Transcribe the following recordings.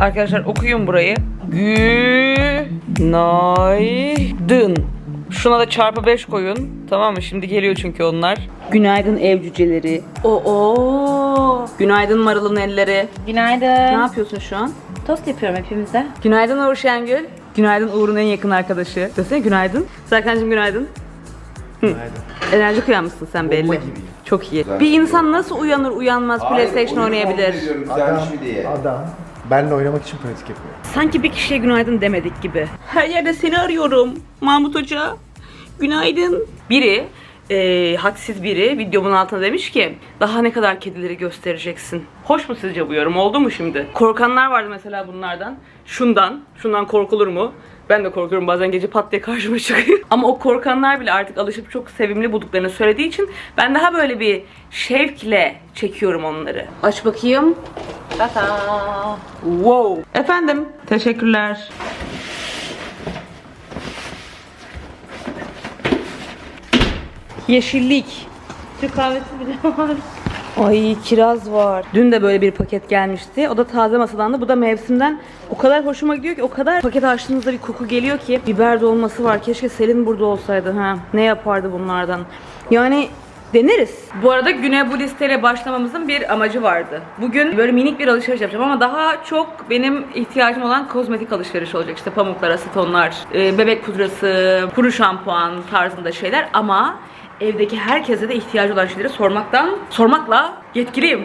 Arkadaşlar okuyun burayı. Günaydın. Şuna da çarpı 5 koyun. Tamam mı? Şimdi geliyor çünkü onlar. Günaydın ev cüceleri. Oo. Günaydın marılın elleri. Günaydın. Ne yapıyorsun şu an? Tost yapıyorum hepimize. Günaydın Uğur Şengül. Günaydın Uğur'un en yakın arkadaşı. Desene günaydın. Serkan'cığım günaydın. Günaydın. Enerjik uyanmışsın sen belli. gibiyim. Çok iyi. Bir insan nasıl uyanır uyanmaz PlayStation oynayabilir? Adam, adam benle oynamak için pratik yapıyor. Sanki bir kişiye günaydın demedik gibi. Her yerde seni arıyorum Mahmut Hoca. Günaydın. Biri, e, hadsiz biri videomun altına demiş ki daha ne kadar kedileri göstereceksin? Hoş mu sizce bu yorum? Oldu mu şimdi? Korkanlar vardı mesela bunlardan. Şundan, şundan korkulur mu? Ben de korkuyorum bazen gece pat diye karşıma çıkıyor. Ama o korkanlar bile artık alışıp çok sevimli bulduklarını söylediği için ben daha böyle bir şevkle çekiyorum onları. Aç bakayım. Tata. Wow. Efendim. Teşekkürler. Yeşillik. Türk kahvesi bile var. Ay kiraz var. Dün de böyle bir paket gelmişti. O da taze masadandı. Bu da mevsimden o kadar hoşuma gidiyor ki o kadar paket açtığınızda bir koku geliyor ki. Biber dolması var. Keşke Selin burada olsaydı. Ha. Ne yapardı bunlardan? Yani deneriz. Bu arada güne bu listeyle başlamamızın bir amacı vardı. Bugün böyle minik bir alışveriş yapacağım ama daha çok benim ihtiyacım olan kozmetik alışveriş olacak. İşte pamuklar, asetonlar, e, bebek pudrası, kuru şampuan tarzında şeyler ama evdeki herkese de ihtiyacı olan şeyleri sormaktan, sormakla yetkiliyim.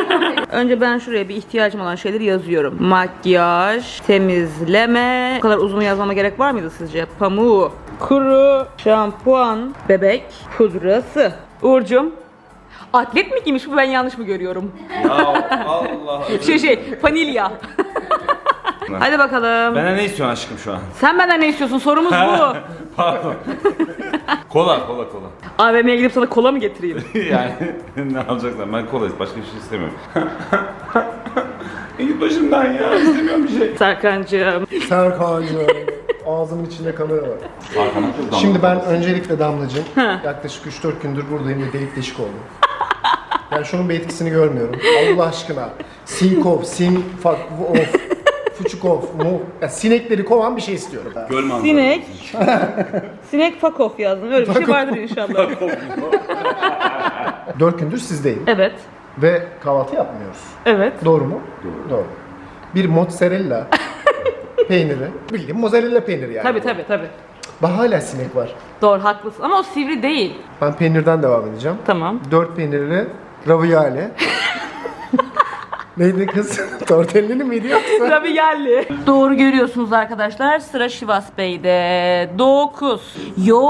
Önce ben şuraya bir ihtiyacım olan şeyleri yazıyorum. Makyaj, temizleme. Bu kadar uzun yazmama gerek var mıydı sizce? Pamuğu, kuru, şampuan, bebek, pudrası. Uğur'cum, atlet mi giymiş bu ben yanlış mı görüyorum? Ya Allah. Şey şey, vanilya. Hadi bakalım. Benden ne istiyorsun aşkım şu an? Sen benden ne istiyorsun? Sorumuz bu. Pardon. kola, kola, kola. AVM'ye gidip sana kola mı getireyim? yani ne yapacaksan ben kola başka bir şey istemiyorum. Git başımdan ya istemiyorum bir şey. Serkan'cığım. Serkan'cığım ağzımın içinde kamera var. Şimdi ben öncelikle Damlacığım yaklaşık 3-4 gündür buradayım ve delik deşik oldum. Yani şunun bir etkisini görmüyorum. Allah aşkına. Sinkov, sim, fak, of, fuçukov, mu. Ya sinekleri kovan bir şey istiyorum. Göl manzarası. Sinek. Sinek fuck off yazdım. Öyle bir şey vardır inşallah. 4 gündür sizdeyim. Evet. Ve kahvaltı yapmıyoruz. Evet. Doğru mu? Doğru. Doğru. Bir mozzarella peyniri. Bildiğin mozzarella peyniri yani. Tabii tabii tabii. Bak hala sinek var. Doğru haklısın ama o sivri değil. Ben peynirden devam edeceğim. Tamam. Dört peynirli ravioli. Neydi kız? Tortellini miydi yoksa? Tabii yerli. Doğru görüyorsunuz arkadaşlar. Sıra Şivas Bey'de. 9. Yo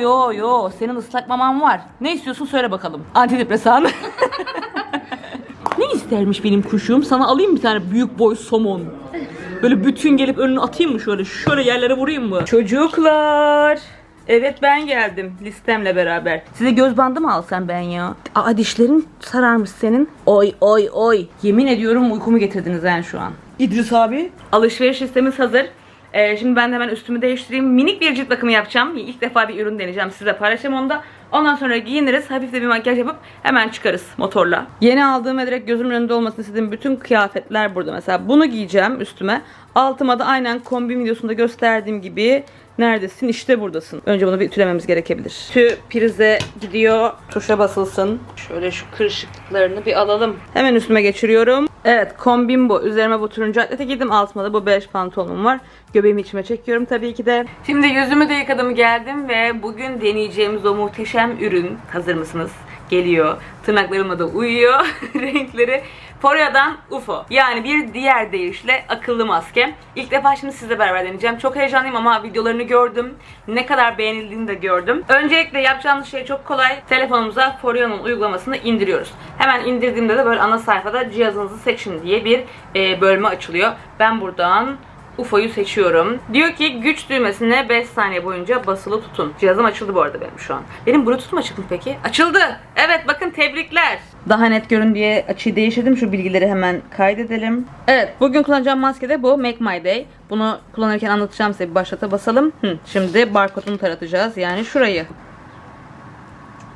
yo yo. Senin ıslak maman var. Ne istiyorsun söyle bakalım. Antidepresan. ne istermiş benim kuşum? Sana alayım bir tane büyük boy somon. Böyle bütün gelip önüne atayım mı şöyle? Şöyle yerlere vurayım mı? Çocuklar. Evet ben geldim listemle beraber. Size göz bandı mı alsam ben ya? Aa dişlerin sararmış senin. Oy oy oy. Yemin ediyorum uykumu getirdiniz yani şu an. İdris abi. Alışveriş listemiz hazır. Ee, şimdi ben de hemen üstümü değiştireyim. Minik bir cilt bakımı yapacağım. İlk defa bir ürün deneyeceğim. Size paylaşacağım onu da. Ondan sonra giyiniriz. Hafif de bir makyaj yapıp hemen çıkarız motorla. Yeni aldığım ve direkt gözümün önünde olmasını istediğim bütün kıyafetler burada. Mesela bunu giyeceğim üstüme. Altıma da aynen kombin videosunda gösterdiğim gibi Neredesin? İşte buradasın. Önce bunu bir ütülememiz gerekebilir. Tü prize gidiyor. Tuşa basılsın. Şöyle şu kırışıklıklarını bir alalım. Hemen üstüme geçiriyorum. Evet kombin bu. Üzerime bu turuncu atlete giydim. Altıma da bu beş pantolonum var. Göbeğimi içime çekiyorum tabii ki de. Şimdi yüzümü de yıkadım geldim ve bugün deneyeceğimiz o muhteşem ürün. Hazır mısınız? Geliyor. Tırnaklarımla da uyuyor. Renkleri. Forea'dan UFO. Yani bir diğer deyişle akıllı maske. İlk defa şimdi sizle beraber deneyeceğim. Çok heyecanlıyım ama videolarını gördüm. Ne kadar beğenildiğini de gördüm. Öncelikle yapacağımız şey çok kolay. Telefonumuza Forea'nın uygulamasını indiriyoruz. Hemen indirdiğimde de böyle ana sayfada cihazınızı seçin diye bir e, bölme açılıyor. Ben buradan UFO'yu seçiyorum. Diyor ki güç düğmesine 5 saniye boyunca basılı tutun. Cihazım açıldı bu arada benim şu an. Benim Bluetooth'um açık mı peki? Açıldı. Evet bakın tebrikler. Daha net görün diye açıyı değiştirdim. Şu bilgileri hemen kaydedelim. Evet bugün kullanacağım maske de bu. Make My Day. Bunu kullanırken anlatacağım size. Bir başlata basalım. Hı, şimdi barkodunu taratacağız. Yani şurayı.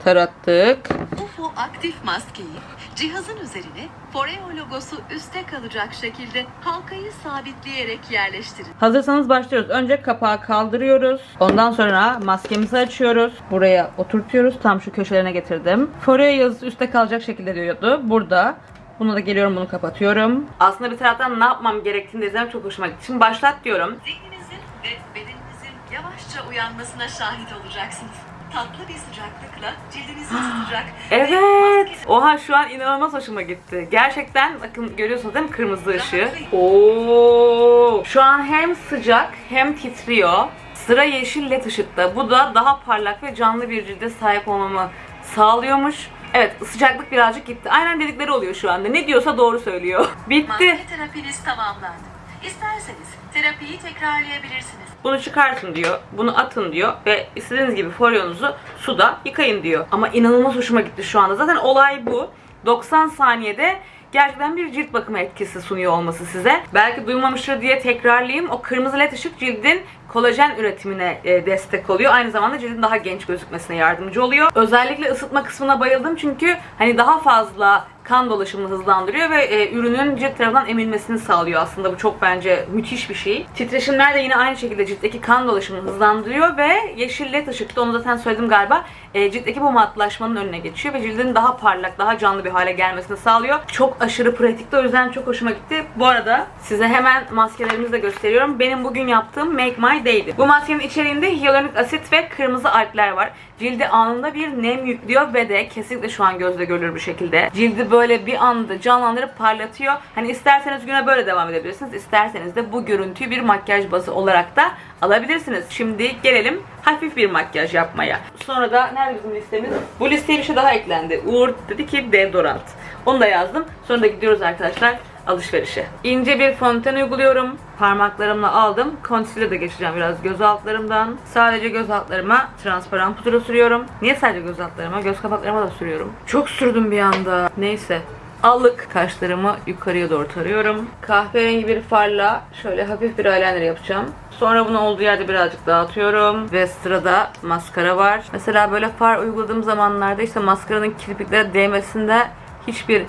Tarattık. UFO aktif maskeyi Cihazın üzerine Foreo logosu üstte kalacak şekilde halkayı sabitleyerek yerleştirin. Hazırsanız başlıyoruz. Önce kapağı kaldırıyoruz. Ondan sonra maskemizi açıyoruz. Buraya oturtuyoruz. Tam şu köşelerine getirdim. Foreo yazısı üstte kalacak şekilde diyordu. Burada. Buna da geliyorum bunu kapatıyorum. Aslında bir taraftan ne yapmam gerektiğini de izlemek çok hoşuma gitti. Şimdi başlat diyorum. Zihninizin ve bedeninizin yavaşça uyanmasına şahit olacaksınız. Tatlı bir sıcaklıkla cildinizi tutacak. ve Evet. Oha şu an inanılmaz hoşuma gitti. Gerçekten bakın görüyorsunuz değil mi kırmızı ışığı? Oo. Şu an hem sıcak hem titriyor. Sıra yeşil led ışıkta. Bu da daha parlak ve canlı bir cilde sahip olmamı sağlıyormuş. Evet sıcaklık birazcık gitti. Aynen dedikleri oluyor şu anda. Ne diyorsa doğru söylüyor. Bitti. Maske terapiniz tamamlandı. İsterseniz terapiyi tekrarlayabilirsiniz. Bunu çıkartın diyor. Bunu atın diyor. Ve istediğiniz gibi folyonuzu suda yıkayın diyor. Ama inanılmaz hoşuma gitti şu anda. Zaten olay bu. 90 saniyede gerçekten bir cilt bakımı etkisi sunuyor olması size. Belki duymamıştır diye tekrarlayayım. O kırmızı led ışık cildin kolajen üretimine e, destek oluyor. Aynı zamanda cildin daha genç gözükmesine yardımcı oluyor. Özellikle ısıtma kısmına bayıldım çünkü hani daha fazla kan dolaşımını hızlandırıyor ve e, ürünün cilt tarafından emilmesini sağlıyor aslında. Bu çok bence müthiş bir şey. Titreşimler de yine aynı şekilde ciltteki kan dolaşımını hızlandırıyor ve yeşil led ışıkta onu zaten söyledim galiba e, ciltteki bu matlaşmanın önüne geçiyor ve cildin daha parlak, daha canlı bir hale gelmesini sağlıyor. Çok aşırı pratikti o yüzden çok hoşuma gitti. Bu arada size hemen maskelerimizi de gösteriyorum. Benim bugün yaptığım Make My Day'di. Bu maskenin içeriğinde hyaluronik asit ve kırmızı algler var. Cilde anında bir nem yüklüyor ve de kesinlikle şu an gözle görülür bir şekilde. Cildi böyle bir anda canlandırıp parlatıyor. Hani isterseniz güne böyle devam edebilirsiniz. İsterseniz de bu görüntüyü bir makyaj bazı olarak da alabilirsiniz. Şimdi gelelim hafif bir makyaj yapmaya. Sonra da nerede bizim listemiz? Bu listeye bir şey daha eklendi. Uğur dedi ki deodorant. Onu da yazdım. Sonra da gidiyoruz arkadaşlar alışverişe. İnce bir fondöten uyguluyorum. Parmaklarımla aldım. Concealer de geçeceğim biraz göz altlarımdan. Sadece göz altlarıma transparan pudra sürüyorum. Niye sadece göz altlarıma? Göz kapaklarıma da sürüyorum. Çok sürdüm bir anda. Neyse. Allık kaşlarımı yukarıya doğru tarıyorum. Kahverengi bir farla şöyle hafif bir eyeliner yapacağım. Sonra bunu olduğu yerde birazcık dağıtıyorum. Ve sırada maskara var. Mesela böyle far uyguladığım zamanlarda işte maskaranın kirpiklere değmesinde hiçbir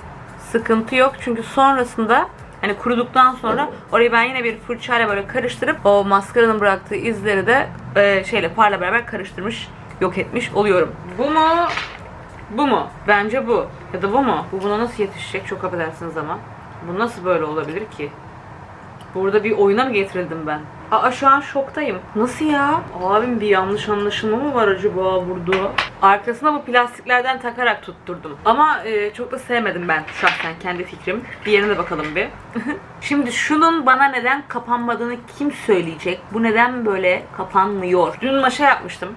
sıkıntı yok. Çünkü sonrasında hani kuruduktan sonra orayı ben yine bir fırçayla böyle karıştırıp o maskaranın bıraktığı izleri de e, şeyle farla beraber karıştırmış, yok etmiş oluyorum. Bu mu? Bu mu? Bence bu. Ya da bu mu? Bu buna nasıl yetişecek? Çok affedersiniz ama. Bu nasıl böyle olabilir ki? Burada bir oyuna mı getirildim ben? Aa şu an şoktayım. Nasıl ya? Abim bir yanlış anlaşılma mı var acaba burada? Arkasına bu plastiklerden takarak tutturdum. Ama e, çok da sevmedim ben şahsen kendi fikrim. Bir yerine bakalım bir. Şimdi şunun bana neden kapanmadığını kim söyleyecek? Bu neden böyle kapanmıyor? Dün maşa yapmıştım.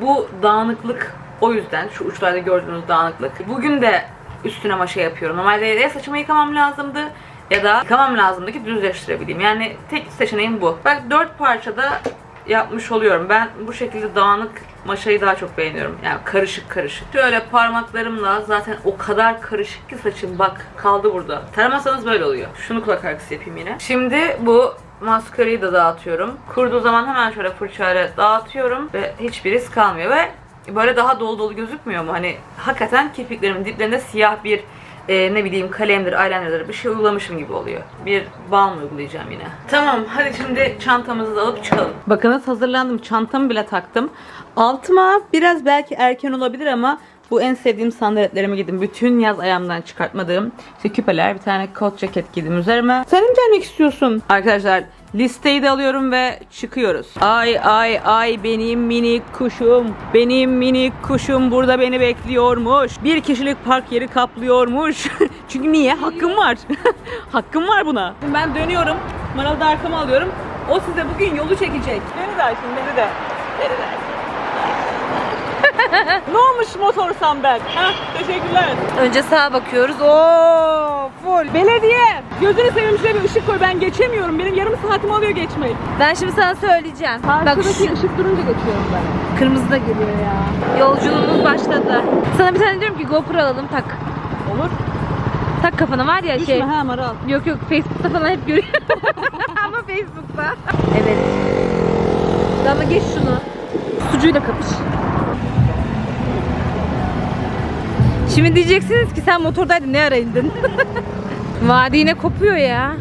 Bu dağınıklık o yüzden şu uçlarda gördüğünüz dağınıklık. Bugün de üstüne maşa yapıyorum. Normalde saçımı yıkamam lazımdı ya da yıkamam lazımdı ki düzleştirebileyim. Yani tek seçeneğim bu. Bak dört parçada yapmış oluyorum. Ben bu şekilde dağınık maşayı daha çok beğeniyorum. Yani karışık karışık. Şöyle parmaklarımla zaten o kadar karışık ki saçım. Bak kaldı burada. Taramazsanız böyle oluyor. Şunu kulak arkası yapayım yine. Şimdi bu maskarayı da dağıtıyorum. Kurduğu zaman hemen şöyle fırçayla dağıtıyorum ve hiçbir iz kalmıyor ve böyle daha dolu dolu gözükmüyor mu? Hani hakikaten kirpiklerimin diplerinde siyah bir e, ne bileyim kalemdir, eyelinerdir bir şey uygulamışım gibi oluyor. Bir balm uygulayacağım yine. Tamam hadi şimdi çantamızı alıp çıkalım. Bakınız hazırlandım. Çantamı bile taktım. Altıma biraz belki erken olabilir ama bu en sevdiğim sandaletlerimi giydim. Bütün yaz ayağımdan çıkartmadığım işte küpeler, bir tane kot ceket giydim üzerime. Sen mi gelmek istiyorsun? Arkadaşlar listeyi de alıyorum ve çıkıyoruz. Ay ay ay benim minik kuşum. Benim minik kuşum burada beni bekliyormuş. Bir kişilik park yeri kaplıyormuş. Çünkü niye? Hakkım var. Hakkım var buna. Ben dönüyorum. Maralı da arkama alıyorum. O size bugün yolu çekecek. Beni de açın, beni de. Beni de. ne olmuş motorsam ben? Heh, teşekkürler. Önce sağa bakıyoruz. Oo, full. Belediye! Gözünü seveyim şuraya bir ışık koy. Ben geçemiyorum. Benim yarım saatim alıyor geçmek. Ben şimdi sana söyleyeceğim. Bak şu ışık durunca geçiyorum ben. kırmızı da geliyor ya. Yolculuğumuz başladı. Sana bir tane diyorum ki GoPro alalım tak. Olur. Tak kafana var ya Düşme şey. ha Maral. Yok yok Facebook'ta falan hep görüyorum. Ama Facebook'ta. Evet. Ama geç şunu. Sucuğuyla kapış. Şimdi diyeceksiniz ki sen motordaydın ne ara indin? Vadi yine kopuyor ya.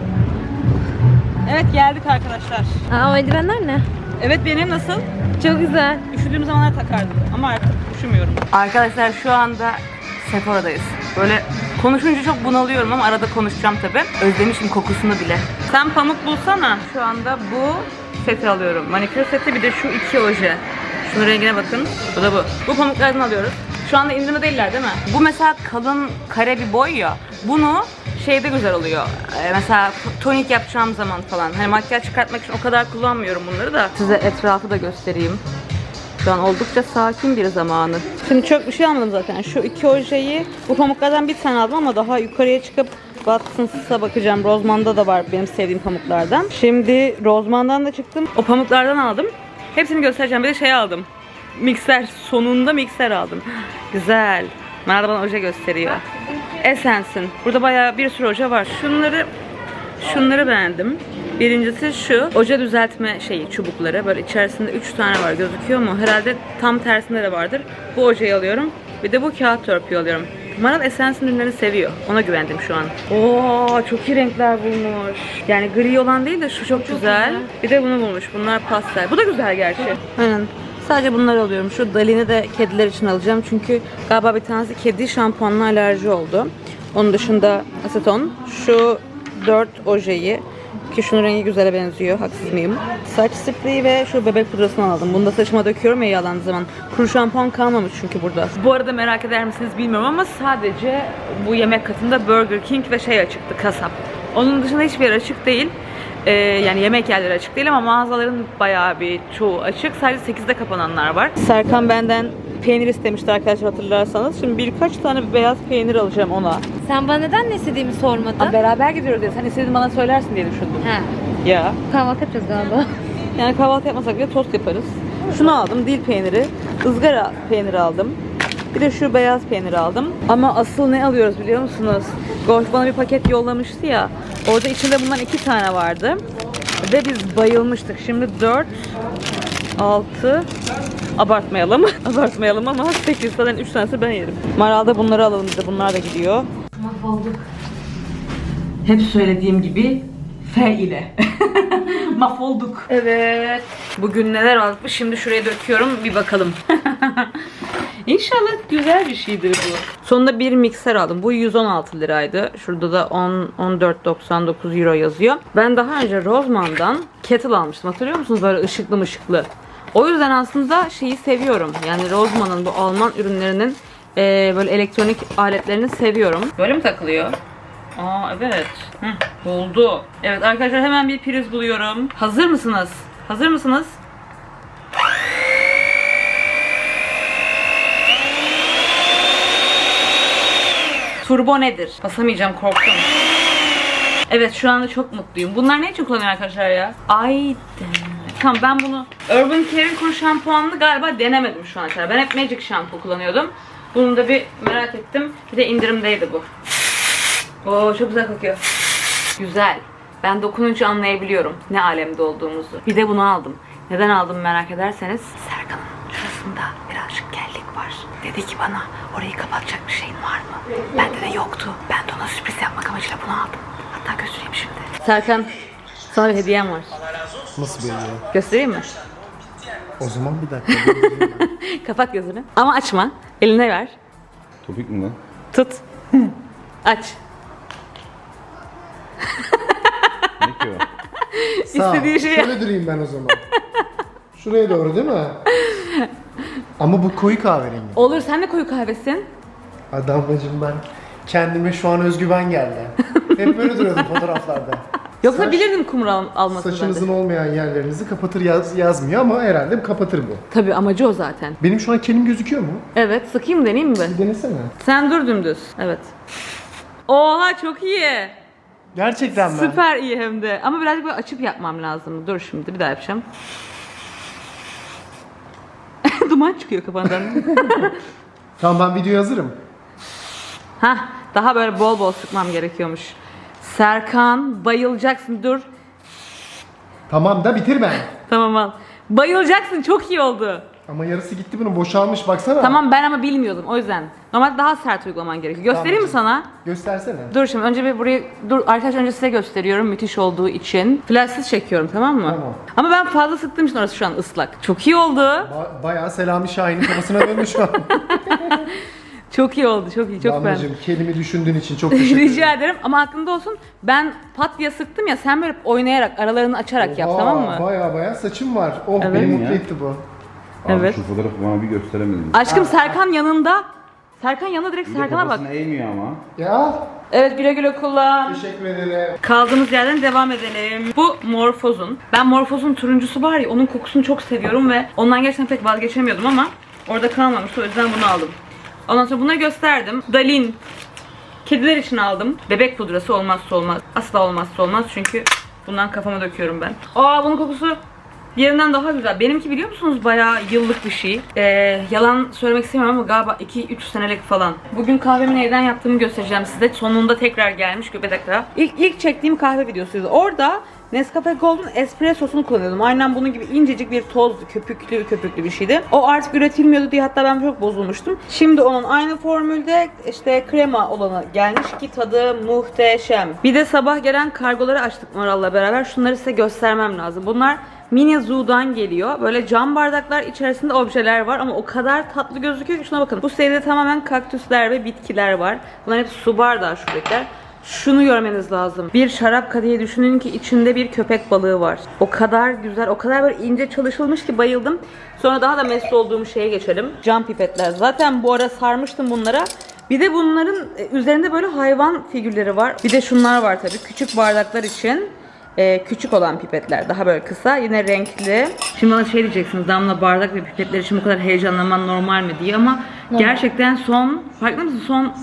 Evet geldik arkadaşlar. Aa o eldivenler ne? Evet benim nasıl? Çok güzel. Üşüdüğüm zamanlar takardım ama artık üşümüyorum. Arkadaşlar şu anda Sephora'dayız. Böyle konuşunca çok bunalıyorum ama arada konuşacağım tabi. Özlemişim kokusunu bile. Sen pamuk bulsana. Şu anda bu seti alıyorum. Manikür seti bir de şu iki oje. Şunun rengine bakın. Bu da bu. Bu pamuklardan alıyoruz. Şu anda indirimde değiller değil mi? Bu mesela kalın kare bir boy ya. Bunu şeyde güzel oluyor. Ee, mesela tonik yapacağım zaman falan. Hani makyaj çıkartmak için o kadar kullanmıyorum bunları da. Size etrafı da göstereyim. Şu an oldukça sakin bir zamanı. Şimdi çok bir şey almadım zaten. Şu iki ojeyi bu pamuklardan bir tane aldım ama daha yukarıya çıkıp Watsons'a bakacağım. Rozman'da da var benim sevdiğim pamuklardan. Şimdi Rozman'dan da çıktım. O pamuklardan aldım. Hepsini göstereceğim. Bir de şey aldım. Mikser. Sonunda mikser aldım. Güzel. Da bana oje gösteriyor. Essence'in. Burada bayağı bir sürü oje var. Şunları Şunları beğendim. Birincisi şu, oje düzeltme şeyi, çubukları. Böyle içerisinde 3 tane var gözüküyor mu? Herhalde tam tersinde de vardır. Bu ojeyi alıyorum. Bir de bu kağıt törpüyü alıyorum. Maral Essence'in ürünlerini seviyor. Ona güvendim şu an. Oo çok iyi renkler bulmuş. Yani gri olan değil de şu çok, güzel. Bir de bunu bulmuş. Bunlar pastel. Bu da güzel gerçi. Aynen. Sadece bunları alıyorum. Şu Dalini de kediler için alacağım. Çünkü galiba bir tanesi kedi şampuanına alerji oldu. Onun dışında aseton. Şu 4 ojeyi ki şunun rengi güzele benziyor. Haksız mıyım? Saç spreyi ve şu bebek pudrasını aldım. Bunu da saçıma döküyorum ya yağlandığı zaman. Kuru şampuan kalmamış çünkü burada. Bu arada merak eder misiniz bilmiyorum ama sadece bu yemek katında Burger King ve şey açıktı kasap. Onun dışında hiçbir yer açık değil. Ee, yani yemek yerleri açık değil ama mağazaların bayağı bir çoğu açık. Sadece 8'de kapananlar var. Serkan benden peynir istemişti arkadaşlar hatırlarsanız. Şimdi birkaç tane beyaz peynir alacağım ona. Sen bana neden ne istediğimi sormadın. Aa, beraber gidiyoruz diye. Sen istediğin bana söylersin diye düşündüm. He. Ya. Kahvaltı yapacağız galiba. Yani kahvaltı yapmasak bile tost yaparız. Şunu aldım, dil peyniri. ızgara peyniri aldım. Bir de şu beyaz peyniri aldım. Ama asıl ne alıyoruz biliyor musunuz? Golf bana bir paket yollamıştı ya. Orada içinde bundan iki tane vardı. Ve biz bayılmıştık. Şimdi 4, 6, abartmayalım. abartmayalım ama 8 zaten 3 tanesi ben yerim. Maral'da bunları alalım bize. Bunlar da gidiyor. Mahvolduk. Hep söylediğim gibi F ile. Mahvolduk. Evet. Bugün neler aldık? Şimdi şuraya döküyorum. Bir bakalım. İnşallah güzel bir şeydir bu. Sonunda bir mikser aldım. Bu 116 liraydı. Şurada da 10 14.99 euro yazıyor. Ben daha önce Roseman'dan kettle almıştım. Hatırlıyor musunuz? Böyle ışıklı mışıklı. O yüzden aslında şeyi seviyorum. Yani Roseman'ın bu Alman ürünlerinin eee, böyle elektronik aletlerini seviyorum. Böyle mi takılıyor? Aa evet. Hı, buldu. Evet arkadaşlar hemen bir priz buluyorum. Hazır mısınız? Hazır mısınız? Turbo nedir? Basamayacağım korktum. Evet şu anda çok mutluyum. Bunlar ne için kullanıyor arkadaşlar ya? Ay Tamam ben bunu Urban Care'in kuru şampuanını galiba denemedim şu ana kadar. Ben hep Magic şampu kullanıyordum. Bunu da bir merak ettim. Bir de indirimdeydi bu. Oo çok güzel kokuyor. Güzel. Ben dokununca anlayabiliyorum ne alemde olduğumuzu. Bir de bunu aldım. Neden aldım merak ederseniz. Serkan'ın şurasında. Dedi ki bana orayı kapatacak bir şeyin var mı? Bende de yoktu. Ben de ona sürpriz yapmak amacıyla bunu aldım. Hatta göstereyim şimdi. Serkan sana bir hediyem var. Nasıl bir hediye? Göstereyim mi? O zaman bir dakika. Kapat gözünü. Ama açma. Eline ver. Topik mi lan? Tut. Aç. Ne ki o? Sağ ol. İstediği şeyi- Şöyle durayım ben o zaman. Şuraya doğru değil mi? Ama bu koyu kahverengi. Olur sen de koyu kahvesin. Adamcığım ben kendime şu an özgüven geldi. Hep böyle duruyordum fotoğraflarda. Yoksa Saç- bilirdim kumru al- almasını Saçınızın ben de. olmayan yerlerinizi kapatır yaz, yazmıyor ama herhalde kapatır bu. Tabii amacı o zaten. Benim şu an kelim gözüküyor mu? Evet sıkayım deneyeyim mi? Bir denesene. Sen dur dümdüz. Evet. Oha çok iyi. Gerçekten mi? Süper iyi hem de. Ama birazcık böyle açıp yapmam lazım. Dur şimdi bir daha yapacağım. Duman çıkıyor kafandan. Tamam ben videoya hazırım. Hah daha böyle bol bol sıkmam gerekiyormuş. Serkan bayılacaksın dur. Tamam da bitir ben. Tamam al. Bayılacaksın çok iyi oldu. Ama yarısı gitti bunun boşalmış baksana. Tamam ben ama bilmiyordum o yüzden. Normalde daha sert uygulaman gerekiyor. Göstereyim mi sana? Göstersene. Dur şimdi önce bir burayı dur arkadaşlar önce size gösteriyorum müthiş olduğu için. Flashsız çekiyorum tamam mı? Tamam. Ama ben fazla sıktığım için orası şu an ıslak. Çok iyi oldu. Ba- bayağı Selami Şahin'in kafasına döndü şu an. Çok iyi oldu çok iyi çok ben. Damlacığım kelimi düşündüğün için çok teşekkür ederim. Rica ederim ama aklında olsun ben pat diye sıktım ya sen böyle oynayarak aralarını açarak yap Aa, tamam mı? Baya baya saçım var. Oh Evet. beni mutlu etti bu. Abi Evet. şu fotoğrafı bana bir gösteremedin. Aşkım Serkan yanında. Serkan yanında direkt Bir de Serkan'a bak. kafasını eğmiyor ama. Ya Evet güle güle kullan. teşekkür ederim. Kaldığımız yerden devam edelim. Bu Morphos'un. Ben Morphos'un turuncusu var ya onun kokusunu çok seviyorum ve ondan gerçekten pek vazgeçemiyordum ama orada kalmamıştı o yüzden bunu aldım. Ondan sonra bunları gösterdim. Dalin. Kediler için aldım. Bebek pudrası olmazsa olmaz. Asla olmazsa olmaz çünkü bundan kafama döküyorum ben. Aa bunun kokusu Diğerinden daha güzel. Benimki biliyor musunuz bayağı yıllık bir şey. Ee, yalan söylemek istemiyorum ama galiba 2-3 senelik falan. Bugün kahvemi neyden yaptığımı göstereceğim size. Sonunda tekrar gelmiş dakika. İlk, ilk çektiğim kahve videosuydu. Orada Nescafe Gold'un espressosunu kullanıyordum. Aynen bunun gibi incecik bir toz, köpüklü köpüklü bir şeydi. O artık üretilmiyordu diye hatta ben çok bozulmuştum. Şimdi onun aynı formülde işte krema olanı gelmiş ki tadı muhteşem. Bir de sabah gelen kargoları açtık Moral'la beraber. Şunları size göstermem lazım. Bunlar Mini Zoo'dan geliyor. Böyle cam bardaklar içerisinde objeler var ama o kadar tatlı gözüküyor ki şuna bakın. Bu seride tamamen kaktüsler ve bitkiler var. Bunlar hep su bardağı şuradakiler. Şunu görmeniz lazım. Bir şarap kadehi düşünün ki içinde bir köpek balığı var. O kadar güzel, o kadar böyle ince çalışılmış ki bayıldım. Sonra daha da mesut olduğum şeye geçelim. Cam pipetler. Zaten bu ara sarmıştım bunlara. Bir de bunların e, üzerinde böyle hayvan figürleri var. Bir de şunlar var tabii. Küçük bardaklar için. E, küçük olan pipetler. Daha böyle kısa. Yine renkli. Şimdi bana şey diyeceksiniz. Damla bardak ve pipetler için bu kadar heyecanlanman normal mi diye ama gerçekten son, farkında mısın? Son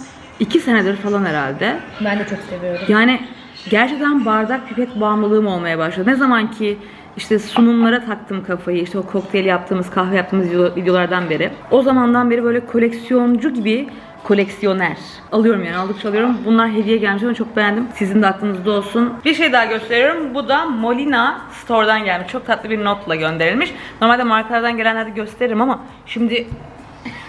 iki senedir falan herhalde. Ben de çok seviyorum. Yani gerçekten bardak pipet bağımlılığım olmaya başladı. Ne zaman ki işte sunumlara taktım kafayı, işte o kokteyl yaptığımız, kahve yaptığımız video- videolardan beri. O zamandan beri böyle koleksiyoncu gibi koleksiyoner. Alıyorum yani aldıkça alıyorum. Bunlar hediye gelmiş ama çok beğendim. Sizin de aklınızda olsun. Bir şey daha gösteriyorum. Bu da Molina Store'dan gelmiş. Çok tatlı bir notla gönderilmiş. Normalde markalardan gelenlerde gösteririm ama şimdi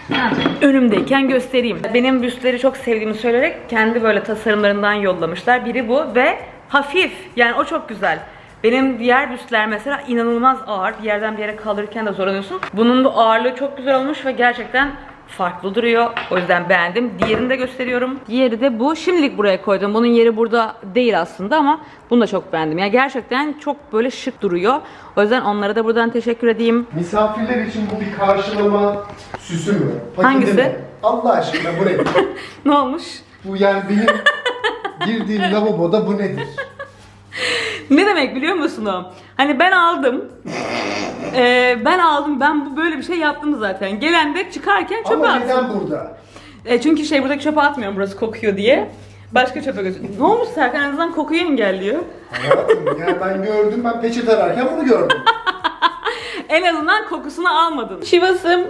önümdeyken göstereyim. Benim büstleri çok sevdiğimi söyleyerek kendi böyle tasarımlarından yollamışlar. Biri bu ve hafif. Yani o çok güzel. Benim diğer büstler mesela inanılmaz ağır. Bir yerden bir yere kaldırırken de zorlanıyorsun. Bunun da ağırlığı çok güzel olmuş ve gerçekten farklı duruyor. O yüzden beğendim. Diğerini de gösteriyorum. Diğeri de bu. Şimdilik buraya koydum. Bunun yeri burada değil aslında ama bunu da çok beğendim. Yani gerçekten çok böyle şık duruyor. O yüzden onlara da buradan teşekkür edeyim. Misafirler için bu bir karşılama süsü mü? Paketi Hangisi? mi? Allah aşkına bu nedir? Ne olmuş? bu yani benim girdiğim lavaboda bu nedir? Ne demek biliyor musun o? Hani ben aldım. Ee, ben aldım. Ben bu böyle bir şey yaptım zaten. Gelen de çıkarken çöpe Ama attım. neden burada? E, çünkü şey buradaki çöpe atmıyorum burası kokuyor diye. Başka çöpe götürdüm. Ne olmuş Serkan en azından kokuyu engelliyor. Hayatım yani ben gördüm ben peçete ararken bunu gördüm. En azından kokusunu almadın. Şivas'ım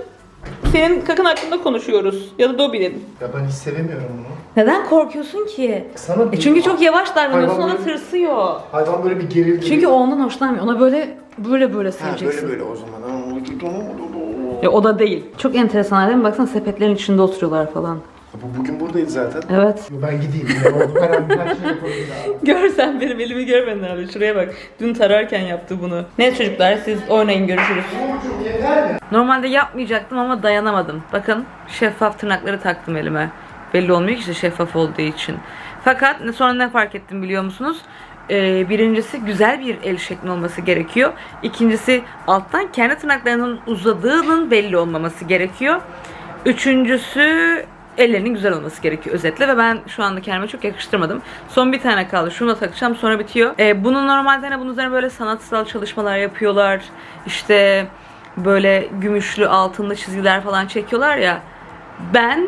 senin kakın hakkında konuşuyoruz. Ya da Dobby'nin. Ya ben hiç sevemiyorum bunu. Neden korkuyorsun ki? Sana E çünkü çok yavaş davranıyorsun ona böyle- tırsıyor. Hayvan böyle bir gerildi. Çünkü o ondan hoşlanmıyor. Ona böyle böyle böyle ha, seveceksin. böyle böyle o zaman. Ya o da değil. Çok enteresan değil mi? Baksana sepetlerin içinde oturuyorlar falan. Bu bugün buradaydı zaten. Evet. Ben gideyim. An her şey abi. Görsen benim elimi görmedin abi. Şuraya bak. Dün tararken yaptı bunu. Ne çocuklar siz oynayın görüşürüz. Burcu'm yeter mi? Normalde yapmayacaktım ama dayanamadım. Bakın şeffaf tırnakları taktım elime. Belli olmuyor ki işte şeffaf olduğu için. Fakat sonra ne fark ettim biliyor musunuz? Ee, birincisi güzel bir el şekli olması gerekiyor. İkincisi alttan kendi tırnaklarının uzadığının belli olmaması gerekiyor. Üçüncüsü ellerinin güzel olması gerekiyor özetle ve ben şu anda kendime çok yakıştırmadım. Son bir tane kaldı. Şunu da takacağım sonra bitiyor. Ee, bunun normalde hani bunun üzerine böyle sanatsal çalışmalar yapıyorlar. İşte böyle gümüşlü altınlı çizgiler falan çekiyorlar ya. Ben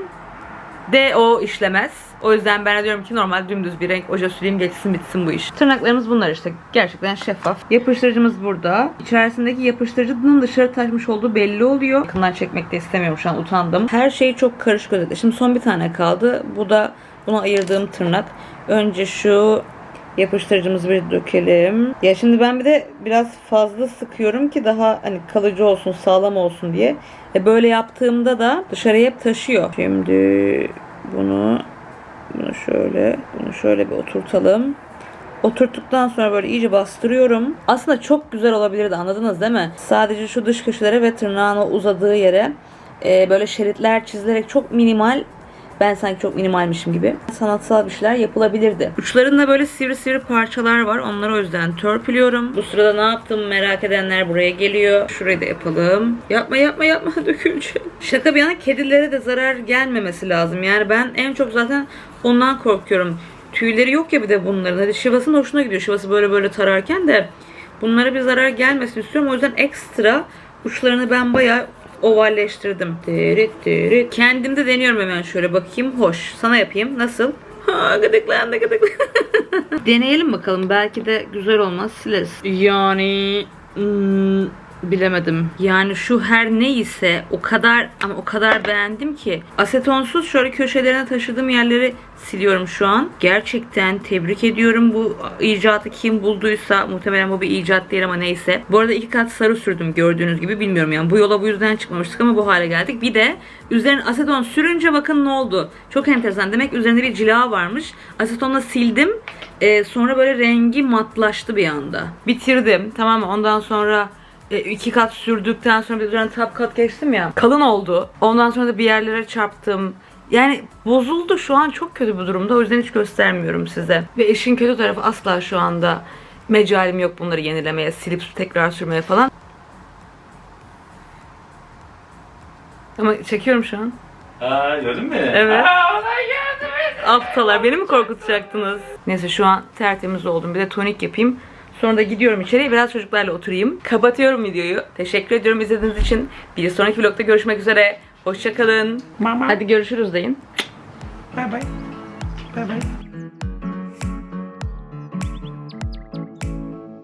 de o işlemez. O yüzden ben diyorum ki normal dümdüz bir renk oje süreyim geçsin bitsin bu iş. Tırnaklarımız bunlar işte. Gerçekten şeffaf. Yapıştırıcımız burada. İçerisindeki yapıştırıcının dışarı taşmış olduğu belli oluyor. Yakından çekmek de istemiyorum şu an utandım. Her şey çok karışık özetle. Şimdi son bir tane kaldı. Bu da buna ayırdığım tırnak. Önce şu Yapıştırıcımızı bir dökelim. Ya şimdi ben bir de biraz fazla sıkıyorum ki daha hani kalıcı olsun, sağlam olsun diye. E böyle yaptığımda da dışarıya hep taşıyor. Şimdi bunu bunu şöyle, bunu şöyle bir oturtalım. Oturttuktan sonra böyle iyice bastırıyorum. Aslında çok güzel olabilirdi anladınız değil mi? Sadece şu dış köşelere ve tırnağın uzadığı yere e, böyle şeritler çizilerek çok minimal ben sanki çok minimalmişim gibi sanatsal bir şeyler yapılabilirdi. Uçlarında böyle sivri sivri parçalar var. Onları o yüzden törpülüyorum. Bu sırada ne yaptım merak edenler buraya geliyor. Şurayı da yapalım. Yapma yapma yapma dökülecek. Şaka bir yana kedilere de zarar gelmemesi lazım. Yani ben en çok zaten ondan korkuyorum. Tüyleri yok ya bir de bunların. Hadi Şivas'ın hoşuna gidiyor. Şivası böyle böyle tararken de bunlara bir zarar gelmesin istiyorum. O yüzden ekstra uçlarını ben bayağı ovalleştirdim. Diri diri. Kendim de deniyorum hemen şöyle bakayım. Hoş. Sana yapayım. Nasıl? Ha, gıdıklandı gıdıklandı. Deneyelim bakalım. Belki de güzel olmaz. Sileriz. Yani hmm, bilemedim. Yani şu her neyse o kadar ama o kadar beğendim ki. Asetonsuz şöyle köşelerine taşıdığım yerleri siliyorum şu an. Gerçekten tebrik ediyorum bu icatı kim bulduysa. Muhtemelen bu bir icat değil ama neyse. Bu arada iki kat sarı sürdüm gördüğünüz gibi bilmiyorum yani. Bu yola bu yüzden çıkmamıştık ama bu hale geldik. Bir de üzerine aseton sürünce bakın ne oldu. Çok enteresan. Demek üzerinde bir cila varmış. Asetonla sildim. Ee, sonra böyle rengi matlaştı bir anda. Bitirdim. Tamam mı? Ondan sonra e, iki kat sürdükten sonra bir üzerine top kat geçtim ya. Kalın oldu. Ondan sonra da bir yerlere çarptım. Yani bozuldu şu an çok kötü bir durumda. O yüzden hiç göstermiyorum size. Ve işin kötü tarafı asla şu anda mecalim yok bunları yenilemeye, silip tekrar sürmeye falan. Ama çekiyorum şu an. Aa gördün mü? Evet. Aa, geldi? Aptalar beni mi korkutacaktınız? Neyse şu an tertemiz oldum. Bir de tonik yapayım. Sonra da gidiyorum içeriye biraz çocuklarla oturayım. Kapatıyorum videoyu. Teşekkür ediyorum izlediğiniz için. Bir sonraki vlogda görüşmek üzere. Hoşçakalın. Mama. Hadi görüşürüz deyin. Bye bye. Bye bye.